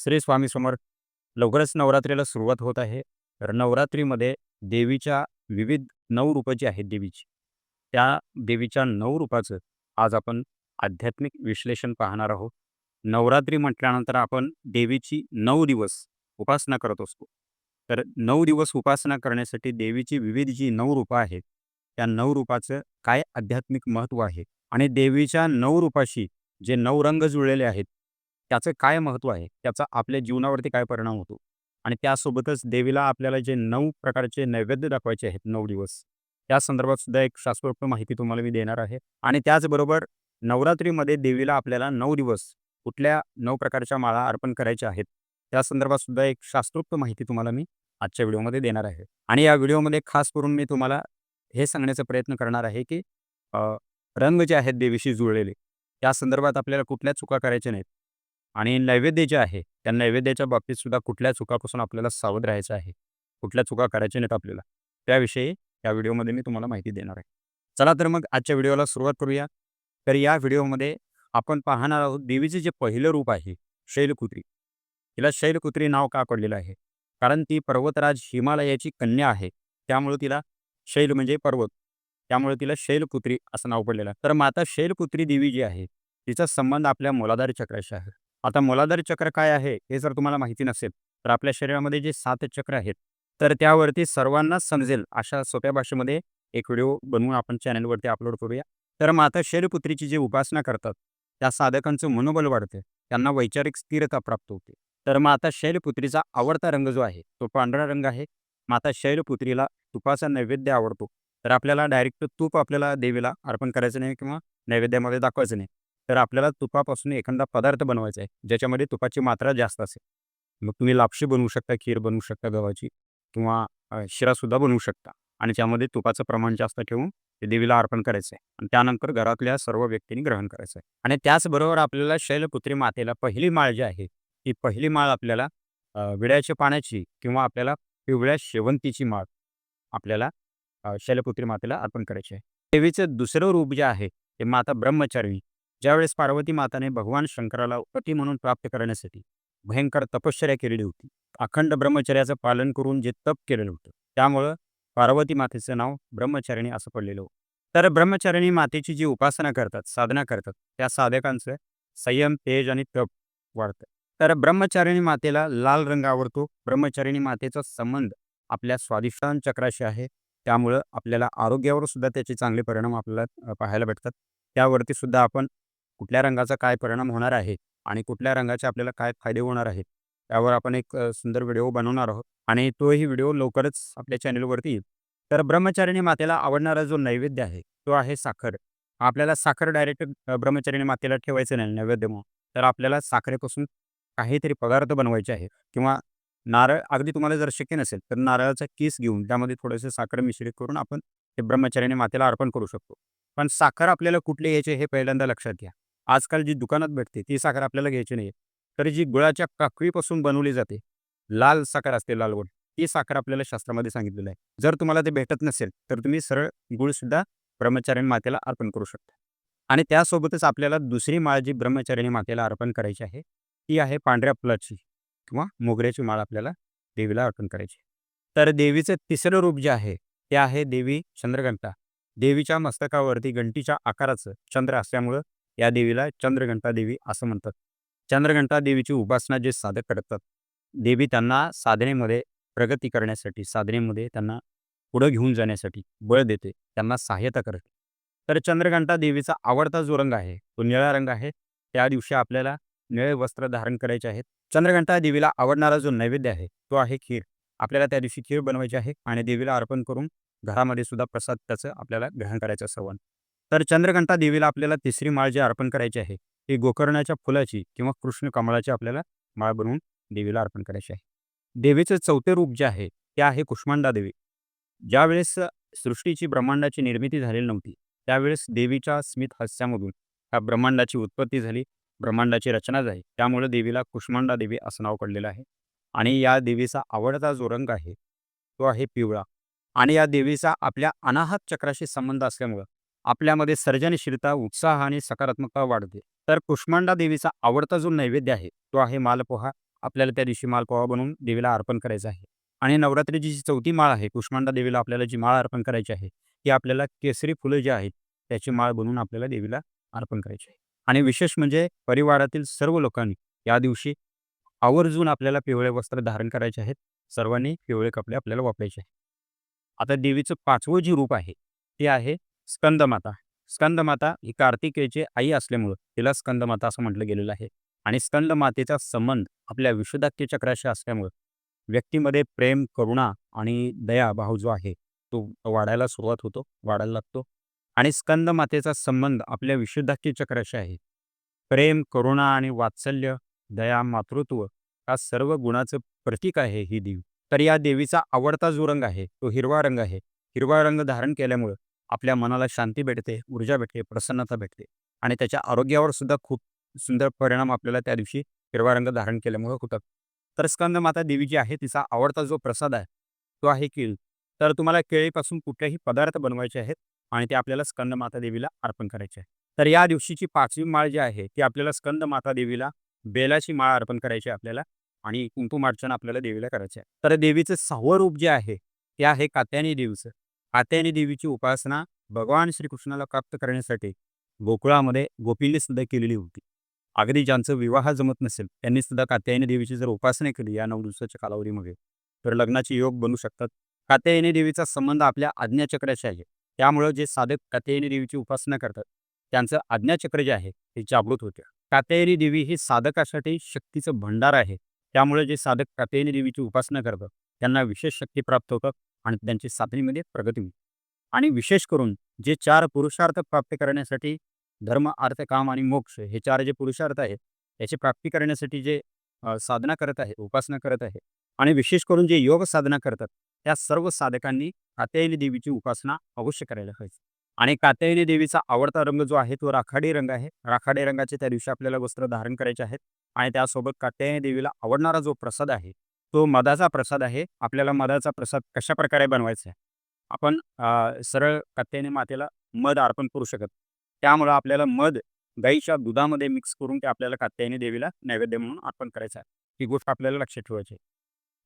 श्री स्वामी समोर लवकरच नवरात्रीला सुरुवात होत आहे. तर नवरात्रीमध्ये देवीच्या विविध नऊ रूपं जी आहेत देवीची त्या देवीच्या नऊ रूपाचं आज आपण आध्यात्मिक विश्लेषण पाहणार आहोत. नवरात्री म्हटल्यानंतर आपण देवीची नऊ दिवस उपासना करत असतो. तर नऊ दिवस उपासना करण्यासाठी देवीची विविध जी नऊ रूपं आहेत त्या नऊ रूपाचं काय आध्यात्मिक महत्त्व आहे? आणि देवीच्या नऊ रूपाशी जे नऊ रंग जुळलेले आहेत त्याचं काय महत्त्व आहे? त्याचा आपल्या जीवनावरती काय परिणाम होतो? आणि त्यासोबतच देवीला आपल्याला जे नऊ प्रकारचे नैवेद्य दाखवायचे आहेत नऊ दिवस त्या संदर्भात सुद्धा एक शास्त्रोक्त माहिती तुम्हाला मी देणार आहे. आणि त्याचबरोबर नवरात्रीमध्ये देवीला आपल्याला नऊ दिवस कुठल्या नऊ प्रकारच्या माळा अर्पण करायच्या आहेत त्या संदर्भात सुद्धा एक शास्त्रोक्त माहिती तुम्हाला मी आजच्या व्हिडिओमध्ये देणार आहे. आणि या व्हिडिओमध्ये खास करून मी तुम्हाला हे सांगण्याचा प्रयत्न करणार आहे की रंग जे आहेत देवीशी जुळलेले त्या संदर्भात आपल्याला कुठल्या चुका करायच्या नाहीत. आणि नैवेद्य जे आहे त्या नैवेद्याच्या बाबतीत सुद्धा कुठल्या चुकापासून आपल्याला सावध राहायचं आहे? कुठल्या चुका करायच्या नाहीत आपल्याला? त्याविषयी या व्हिडिओमध्ये मी तुम्हाला माहिती देणार आहे. चला तर मग आजच्या व्हिडिओला सुरुवात करूया. तर या व्हिडिओमध्ये आपण पाहणार आहोत देवीचे जे पहिलं रूप आहे शैलकुत्री. तिला शैलकुत्री नाव का पडलेलं आहे? कारण ती पर्वतराज हिमालयाची कन्या आहे. त्यामुळे तिला शैल म्हणजे पर्वत. त्यामुळे तिला शैलपुत्री असं नाव पडलेलं आहे. तर माता शैलपुत्री देवी जी आहे तिचा संबंध आपल्या मोलाधार चक्राशी आहे. आता मोलाधार चक्र काय आहे हे जर तुम्हाला माहिती नसेल तर आपल्या शरीरामध्ये जे सात चक्र आहेत तर त्यावरती सर्वांनाच समजेल अशा सोप्या भाषेमध्ये एक व्हिडिओ बनवून आपण चॅनलवरती अपलोड करूया. तर माता शैलपुत्रीची जी उपासना करतात त्या साधकांचं मनोबल वाढते त्यांना वैचारिक स्थिरता प्राप्त होते. तर माता शैलपुत्रीचा आवडता रंग जो आहे तो पांढरा रंग आहे. माता शैलपुत्रीला तुपाचा नैवेद्य आवडतो. तर आपल्याला डायरेक्ट तूप आपल्याला देवीला अर्पण करायचं नाही किंवा नैवेद्यामध्ये दाखवायचं नाही. तर आपल्याला तुपापासून एखादा पदार्थ बनवायचा आहे ज्याच्यामध्ये तुपाची मात्रा जास्त असेल. मग तुम्ही लापशी बनवू शकता खीर बनवू शकता गव्हाची किंवा शिरासुद्धा बनवू शकता. आणि त्यामध्ये तुपाचं प्रमाण जास्त ठेवून ते देवीला अर्पण करायचं आहे. आणि त्यानंतर घरातल्या सर्व व्यक्तींनी ग्रहण करायचं आहे. आणि त्याचबरोबर आपल्याला शैलपुत्री मातेला पहिली माळ जी आहे ती पहिली माळ आपल्याला विड्याच्या पाण्याची किंवा आपल्याला पिवळ्या शेवंतीची माळ आपल्याला शैलपुत्री मातेला अर्पण करायची आहे. देवीचं दुसरं रूप जे आहे ते माता ब्रह्मचारिणी. ज्यावेळेस पार्वती माताने भगवान शंकराला पती म्हणून प्राप्त करण्यासाठी भयंकर तपश्चर्या केलेली होती. अखंड ब्रह्मचर्याचं पालन करून जे तप केलेलं होतं त्यामुळं पार्वती मातेचं नाव ब्रह्मचारिणी असं पडलेलं होतं. तर ब्रह्मचारिणी मातेची जी उपासना करतात साधना करतात त्या साधकांचं संयम तेज आणि तप वाढतं. तर ब्रह्मचारिणी मातेला लाल रंग आवडतो. ब्रह्मचारिणी मातेचा संबंध आपल्या स्वादिष्ठान चक्राशी आहे. त्यामुळं आपल्याला आरोग्यावर सुद्धा त्याचे चांगले परिणाम आपल्याला पाहायला भेटतात. त्यावरती सुद्धा आपण कुठल्या रंगाचा काय परिणाम होणार आहे आणि कुठल्या रंगाचे आपल्याला काय फायदे होणार आहेत त्यावर आपण एक सुंदर व्हिडिओ बनवणार आहोत आणि तोही व्हिडिओ लवकरच आपल्या चॅनलवरती येईल. तर ब्रह्मचारिणी मातेला आवडणारा जो नैवेद्य आहे तो आहे साखर. आपल्याला साखर डायरेक्ट ब्रह्मचारिणी मातेला ठेवायचं नाही नैवेद्य म्हणून. तर आपल्याला साखरेपासून काहीतरी पदार्थ बनवायचे आहे किंवा नारळ अगदी तुम्हाला जर शक्य नसेल तर नारळाचा किस घेऊन त्यामध्ये थोडंसं साखर मिश्रित करून आपण ते ब्रह्मचारिणी मातेला अर्पण करू शकतो. पण साखर आपल्याला कुठली घ्यायची हे पहिल्यांदा लक्षात घ्या. आजकाल जी दुकानात भेटते ती साखर आपल्याला घ्यायची नाही तरी जी गुळाच्या काकवीपासून बनवली जाते लाल साखर असते लाल गोड ती साखर आपल्याला शास्त्रामध्ये सांगितलेलं आहे. जर तुम्हाला ते भेटत नसेल तर तुम्ही सरळ गुळसुद्धा ब्रह्मचारिणी मातेला अर्पण करू शकता. आणि त्यासोबतच आपल्याला दुसरी माळ जी ब्रह्मचारिणी मातेला अर्पण करायची आहे ती आहे पांढऱ्या फुलाची किंवा मोगऱ्याची माळ आपल्याला देवीला अर्पण करायची. तर देवीचं तिसरं रूप जे आहे ते आहे देवी चंद्रघंटा. देवीच्या मस्तकावरती घंटीच्या आकाराचं चंद्र असल्यामुळं या देवीला चंद्रघंटा देवी असं म्हणतात. चंद्रघंटा देवीची उपासना जे साधक करतात देवी त्यांना साधनेमध्ये प्रगती करण्यासाठी साधनेमध्ये त्यांना पुढं घेऊन जाण्यासाठी बळ देते त्यांना सहाय्यता करते. तर चंद्रघंटा देवीचा आवडता जो रंग आहे तो निळा रंग आहे. त्या दिवशी आपल्याला निळे वस्त्र धारण करायचे आहेत. चंद्रघंटा देवीला आवडणारा जो नैवेद्य आहे तो आहे खीर. आपल्याला त्या दिवशी खीर बनवायची आहे आणि देवीला अर्पण करून घरामध्ये सुद्धा प्रसाद त्याचं आपल्याला ग्रहण करायचं सर्वांना तर चंद्रघंटा देवीला आपल्याला तिसरी माळ जी अर्पण करायची आहे ती गोकर्णाच्या फुलाची किंवा कृष्ण कमळाची आपल्याला माळ बनवून देवीला अर्पण करायची आहे. देवीचं चौथे रूप जे आहे ते आहे कुष्मांडा देवी. ज्यावेळेस सृष्टीची ब्रह्मांडाची निर्मिती झालेली नव्हती त्यावेळेस देवीच्या स्मित हास्यामधून ह्या ब्रह्मांडाची उत्पत्ती झाली ब्रह्मांडाची रचना झाली. त्यामुळे देवीला कुष्मांडा देवी असं नाव पडलेलं आहे. आणि या देवीचा आवडता जो रंग आहे तो आहे पिवळा. आणि या देवीचा आपल्या अनाहत चक्राशी संबंध असल्यामुळं आपल्यामध्ये सर्जनशीलता उत्साह आणि सकारात्मकता वाढते. तर कुष्मांडा देवीचा आवडता जो नैवेद्य आहे तो आहे मालपोहा. आपल्याला त्या दिवशी मालपोहा बनवून देवीला अर्पण करायचा आहे. आणि नवरात्रीची जी चौथी माळ आहे कुष्मांडा देवीला आपल्याला जी माळ अर्पण करायची आहे ती आपल्याला केसरी फुलं जी आहेत त्याची माळ बनवून आपल्याला देवीला अर्पण करायची आहे. आणि विशेष म्हणजे परिवारातील सर्व लोकांनी या दिवशी आवर्जून आपल्याला पिवळे वस्त्र धारण करायचे आहेत. सर्वांनी पिवळे कपडे आपल्याला वापरायचे आहेत. आता देवीचं पाचवं जे रूप आहे ते आहे स्कंदमाता. स्कंदमाता ही कार्तिकेयची आई असल्यामुळं तिला स्कंदमाता असं म्हटलं गेलेलं आहे. आणि स्कंदमातेचा संबंध आपल्या विशुद्धाख्य चक्राशी असल्यामुळं व्यक्तीमध्ये प्रेम करुणा आणि दया भाव जो आहे तो वाढायला सुरुवात होतो वाढायला लागतो. आणि स्कंदमातेचा संबंध आपल्या विशुद्धाख्य चक्राशी आहे. प्रेम करुणा आणि वात्सल्य दया मातृत्व हा सर्व गुणाचं प्रतीक आहे ही देवी. तर या देवीचा आवडता जो रंग आहे तो हिरवा रंग आहे. हिरवा रंग धारण केल्यामुळं आपल्या मनाला शांती भेटते ऊर्जा भेटते प्रसन्नता भेटते आणि त्याच्या आरोग्यावर सुद्धा खूप सुंदर परिणाम आपल्याला त्या दिवशी हिरवा रंग धारण केल्यामुळे होतात. तर स्कंद माता देवी जी आहे तिचा आवडता जो प्रसाद आहे तो आहे केळी तर तुम्हाला केळीपासून कुठलेही पदार्थ बनवायचे आहेत आणि ते आपल्याला स्कंद माता देवीला अर्पण करायचे आहे तर या दिवशीची पाचवी माळ जी आहे ती आपल्याला स्कंद माता देवीला बेलाची माळ अर्पण करायची आहे आपल्याला आणि कुंकुमार्चन आपल्याला देवीला करायचे आहे. तर देवीचं सहावं रूप जे आहे ते आहे कात्यायनी देवीचं कात्यायनी देवीची उपासना भगवान श्रीकृष्णाला प्राप्त करण्यासाठी गोकुळामध्ये गोपींनी सुद्धा केलेली होती. अगदी ज्यांचं विवाह जमत नसेल त्यांनी सुद्धा कात्यायनी देवीची जर उपासना केली या नऊ दिवसाच्या कालावधीमध्ये तर लग्नाचे योग बनू शकतात. कात्यायनी देवीचा संबंध आपल्या आज्ञाचक्राशी आहे. त्यामुळं जे साधक कात्यायनी देवीची उपासना करतात त्यांचं आज्ञाचक्र जे आहे ते जागृत होते. कात्यायनी देवी ही साधकासाठी शक्तीचं भंडार आहे. त्यामुळे जे साधक कात्यायनी देवीची उपासना करतात त्यांना विशेष शक्ती प्राप्त होतात. आणि त्यांची साधनेमध्ये प्रगती होईल. आणि विशेष करून जे चार पुरुषार्थ प्राप्त करण्यासाठी धर्म अर्थ काम आणि मोक्ष हे चार जे पुरुषार्थ आहेत याची प्राप्ती करण्यासाठी जे साधना करत आहे उपासना करत आहे आणि विशेष करून जे योग साधना करतात त्या सर्व साधकांनी कात्यायनी देवीची उपासना अवश्य करायला पाहिजे आणि कात्यायनी देवीचा आवडता रंग जो आहे तो राखाडी रंग आहे. राखाडी रंगाचे त्या दिवशी आपल्याला वस्त्र धारण करायचे आहेत आणि त्यासोबत कात्यायनी देवीला आवडणारा जो प्रसाद आहे तो मधाचा प्रसाद आहे. आपल्याला मधाचा प्रसाद कशा प्रकारे बनवायचा आहे? आपण सरळ कात्यायनी मातेला मध अर्पण करू शकत. त्यामुळं आपल्याला मध गाईच्या दुधामध्ये मिक्स करून ते आपल्याला कात्यायनी देवीला नैवेद्य म्हणून अर्पण करायचं आहे. ही गोष्ट आपल्याला लक्षात ठेवायची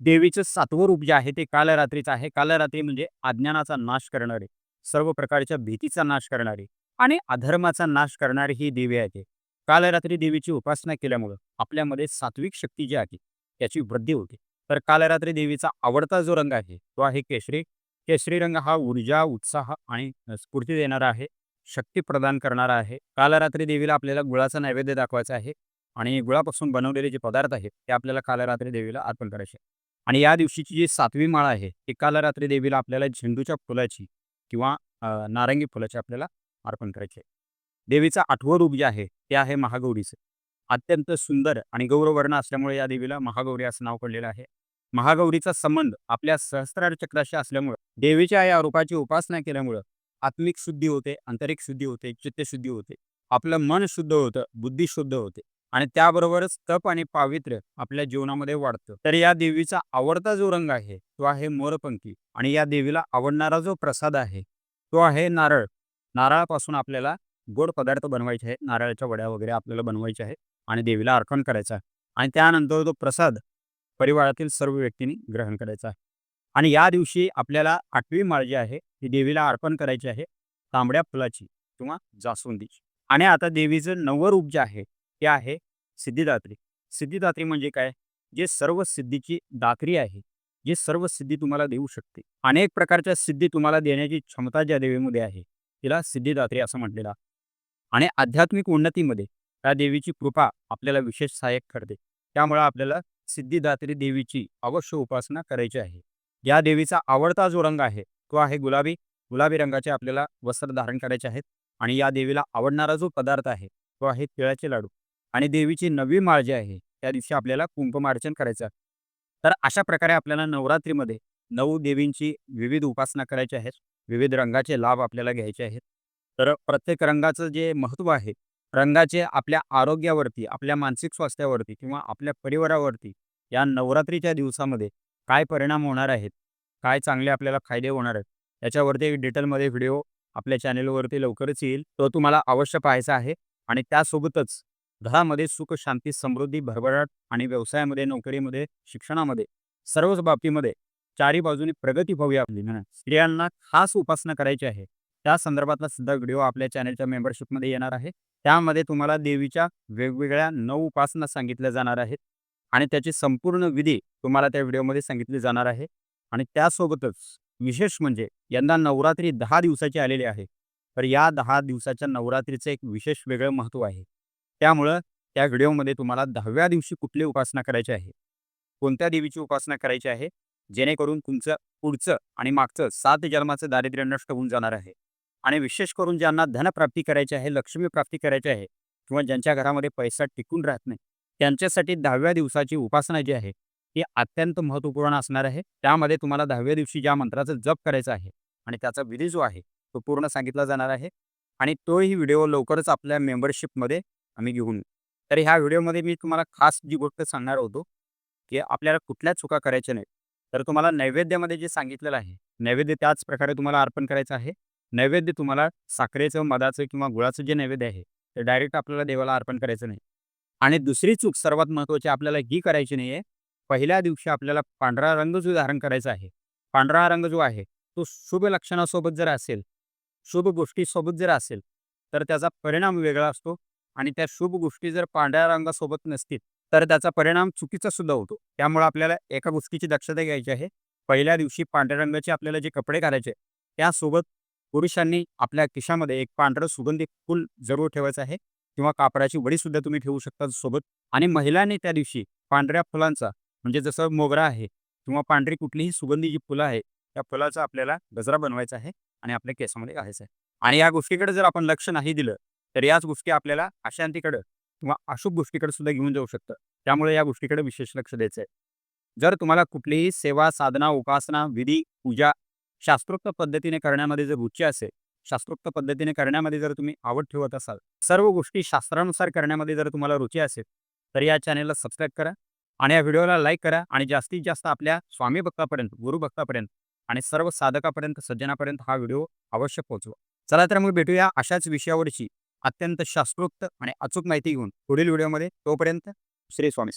देवीचं सातवं रूप जे आहे ते कालरात्रीचं आहे. कालरात्री म्हणजे अज्ञानाचा नाश करणारे सर्व प्रकारच्या भीतीचा नाश करणारी आणि अधर्माचा नाश करणारी ही देवी आहे कालरात्री देवीची उपासना केल्यामुळं आपल्यामध्ये सात्विक शक्ती जी आहे त्याची वृद्धी होते. तर कालरात्री देवीचा आवडता जो रंग आहे तो आहे केशरी. केशरी रंग हा ऊर्जा उत्साह आणि स्फूर्ती देणारा आहे शक्ती प्रदान करणारा आहे. कालरात्री देवीला आपल्याला गुळाचा नैवेद्य दाखवायचा आहे आणि गुळापासून बनवलेले जे पदार्थ आहेत ते आपल्याला कालरात्री देवीला अर्पण करायचे आणि या दिवशीची जी सातवी माळ आहे ती कालरात्री देवीला आपल्याला झेंडूच्या फुलाची किंवा नारंगी फुलाची आपल्याला अर्पण करायचे आहे. देवीचं आठवं रूप जे आहे ते आहे महागौरीचं. अत्यंत सुंदर आणि गौरवर्ण असल्यामुळे या देवीला महागौरी असं नाव पडलेलं आहे. महागौरीचा संबंध आपल्या सहस्त्रार चक्राशी असल्यामुळं देवीच्या या रूपाची उपासना केल्यामुळं आत्मिक शुद्धी होते आंतरिक शुद्धी होते चित्तशुद्धी होते आपलं मन शुद्ध होतं बुद्धी शुद्ध होते आणि त्याबरोबरच तप आणि पावित्र्य आपल्या जीवनामध्ये वाढतं. तर या देवीचा आवडता जो रंग आहे तो आहे मोरपंखी आणि या देवीला आवडणारा जो प्रसाद आहे तो आहे नारळ. नारळापासून आपल्याला गोड पदार्थ बनवायचे आहे नारळाच्या वड्या वगैरे आपल्याला बनवायच्या आहे आणि देवीला अर्पण करायचा आहे. आणि त्यानंतर तो प्रसाद परिवारातील सर्व व्यक्तींनी ग्रहण करायचा आहे. आणि या दिवशी आपल्याला आठवी माळ जी आहे ती देवीला अर्पण करायची आहे तांबड्या फुलाची किंवा जास्वंदीची. आणि आता देवीचं नवं रूप जे आहे ते आहे सिद्धिदात्री. सिद्धिदात्री म्हणजे काय? जे सर्व सिद्धीची दात्री आहे जे सर्व सिद्धी तुम्हाला देऊ शकते. अनेक प्रकारच्या सिद्धी तुम्हाला देण्याची क्षमता ज्या देवीमध्ये आहे तिला सिद्धिदात्री असं म्हटलेलं आणि आध्यात्मिक उन्नतीमध्ये त्या देवीची कृपा आपल्याला विशेष सहाय्यक ठरते. त्यामुळे आपल्याला सिद्धिदात्री देवीची अवश्य उपासना करायची आहे. या देवीचा आवडता जो रंग आहे तो आहे गुलाबी. गुलाबी रंगाचे आपल्याला वस्त्र धारण करायचे आहेत आणि या देवीला आवडणारा जो पदार्थ आहे तो आहे तिळाचे लाडू. आणि देवीची नवी माळ जी आहे त्या दिवशी आपल्याला कुंभमार्चन करायचं आहे. तर अशा प्रकारे आपल्याला नवरात्रीमध्ये नऊ देवींची विविध उपासना करायची आहेत. विविध रंगाचे लाभ आपल्याला घ्यायचे आहेत. तर प्रत्येक रंगाचं जे महत्त्व आहे रंगाचे आपल्या आरोग्यावरती आपल्या मानसिक स्वास्थ्यावरती किंवा आपल्या परिवारावरती या नवरात्रीच्या दिवसामध्ये काय परिणाम होणार आहेत? काय चांगले आपल्याला फायदे होणार आहेत? याच्यावरती एक डिटेलमध्ये व्हिडिओ आपल्या चॅनेलवरती लवकरच येईल. तो तुम्हाला अवश्य पाहायचा आहे आणि त्यासोबतच घरामध्ये सुख शांती समृद्धी भरभराट आणि व्यवसायामध्ये नोकरीमध्ये शिक्षणामध्ये सर्वच बाबतीमध्ये चारी बाजूने प्रगती व्हावी आपली. स्त्रियांना खास उपासना करायची आहे. त्या संदर्भातला सुद्धा व्हिडिओ आपल्या चॅनलच्या मेंबरशिपमध्ये येणार आहे. त्यामध्ये तुम्हाला देवीच्या वेगवेगळ्या नऊ उपासना सांगितल्या जाणार आहेत आणि त्याची संपूर्ण विधी तुम्हाला त्या व्हिडिओमध्ये सांगितली जाणार आहे. आणि त्यासोबतच विशेष म्हणजे यंदा नवरात्री दहा दिवसाची आलेली आहे तर या दहा दिवसाच्या नवरात्रीचं एक विशेष वेगळं महत्त्व आहे. त्यामुळं त्या व्हिडिओमध्ये तुम्हाला दहाव्या दिवशी कुठली उपासना करायची आहे कोणत्या देवीची उपासना करायची आहे जेणेकरून तुमचं पुढचं आणि मागचं सात जन्माचं दारिद्र्य नष्ट होऊन जाणार आहे. आणि विशेष करून ज्यांना धनप्राप्ती करायची आहे लक्ष्मी प्राप्ती करायची आहे किंवा ज्यांच्या घरामध्ये पैसा टिकून राहत नाही त्यांच्यासाठी दहाव्या दिवसाची उपासना जी आहे ती अत्यंत महत्त्वपूर्ण असणार आहे. त्यामध्ये तुम्हाला दहाव्या दिवशी ज्या मंत्राचा जप करायचा आहे आणि त्याचा विधी जो आहे तो पूर्ण सांगितला जाणार आहे आणि तोही व्हिडिओ लवकरच आपल्या मेंबरशिपमध्ये आम्ही घेऊन तर ह्या व्हिडिओमध्ये मी तुम्हाला खास जी गोष्ट सांगणार होतो की आपल्याला कुठल्या चुका करायच्या नाही तर तुम्हाला नैवेद्यामध्ये जे सांगितलेलं आहे नैवेद्य त्याच प्रकारे तुम्हाला अर्पण करायचं आहे. नैवेद्य तुम्हाला साखरेचं मधाचं किंवा गुळाचं जे नैवेद्य आहे ते डायरेक्ट आपल्याला देवाला अर्पण करायचं नाही. आणि दुसरी चूक सर्वात महत्त्वाची आपल्याला ही करायची नाही आहे पहिल्या दिवशी आपल्याला पांढरा रंग जो धारण करायचा आहे पांढरा रंग जो आहे तो शुभ लक्षणासोबत जर असेल शुभ गोष्टीसोबत जर असेल तर त्याचा परिणाम वेगळा असतो. आणि त्या शुभ गोष्टी जर पांढऱ्या रंगासोबत नसतील तर त्याचा परिणाम चुकीचा सुद्धा होतो. त्यामुळे आपल्याला एका गोष्टीची दक्षता घ्यायची आहे. पहिल्या दिवशी पांढऱ्या रंगाचे आपल्याला जे कपडे घालायचे त्यासोबत पुरुषांनी आपल्या खिशामध्ये एक पांढरं सुगंधी फूल जरूर ठेवायचं आहे. किंवा कापडाची वडी सुद्धा तुम्ही ठेवू शकता सोबत. आणि महिलांनी त्या दिवशी पांढऱ्या फुलांचा म्हणजे जसं मोगरा आहे किंवा पांढरी कुठलीही सुगंधी जी फुलं आहे त्या फुलाचा आपल्याला गजरा बनवायचा आहे आणि आपल्या केसामध्ये घालायचं आहे. आणि या गोष्टीकडे जर आपण लक्ष नाही दिलं तर याच गोष्टी आपल्याला अशांतीकडं किंवा अशुभ गोष्टीकडे सुद्धा घेऊन जाऊ शकतं. त्यामुळे या गोष्टीकडे विशेष लक्ष द्यायचं आहे. जर तुम्हाला कुठलीही सेवा साधना उपासना विधी पूजा शास्त्रोक्त पद्धतीने करण्यामध्ये जर रुची असेल शास्त्रोक्त पद्धतीने करण्यामध्ये जर तुम्ही आवड ठेवत असाल सर्व गोष्टी शास्त्रानुसार करण्यामध्ये जर तुम्हाला रुची असेल तर या चॅनेलला सबस्क्राईब करा आणि या व्हिडिओला लाईक करा आणि जास्तीत जास्त आपल्या स्वामी भक्तापर्यंत गुरु भक्तापर्यंत आणि सर्व साधकापर्यंत सज्जनापर्यंत हा व्हिडिओ अवश्य पोहोचवा. चला तर मग भेटूया अशाच विषयावरची अत्यंत शास्त्रोक्त आणि अचूक माहिती घेऊन पुढील व्हिडिओमध्ये. तोपर्यंत श्री स्वामी